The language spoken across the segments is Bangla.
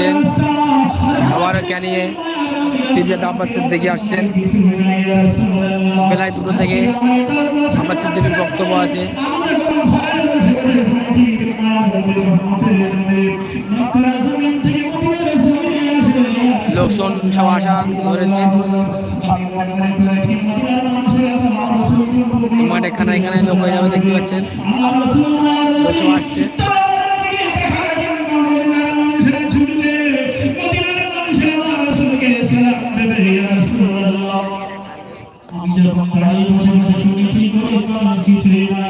পাচ্ছেন আবার ক্যানিয়ে পিজিয়াত আব্বাস সিদ্দিকি আসছেন। বেলায় দুটো থেকে আব্বাস সিদ্দিকির বক্তব্য আছে। লোকজন সব আসা ধরেছে। মাঠ এখানে এখানে লোক হয়ে যাবে, দেখতে পাচ্ছেন। লোক সব আসছে। যখন বাড়ি বসে বসে শুনেছি কোনো কিছুই না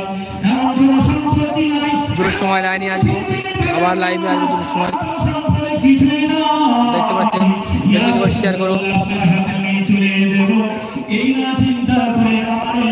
এমন কোনো সম্পত্তি নাই? দুটোর সময় লাইনে আসব আবার লাইভে আসব দুটোর সময়। দেখতে পাচ্ছেন বেশি করে শেয়ার করো। এই না চিন্তা করে আমার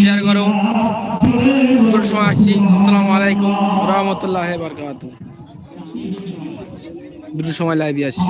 শেয়ার করো। দুটোর সময় আসছি আলাইকুম রহমতুল্লাহ বারকাত দুটোর সময় লাইভে আসছি।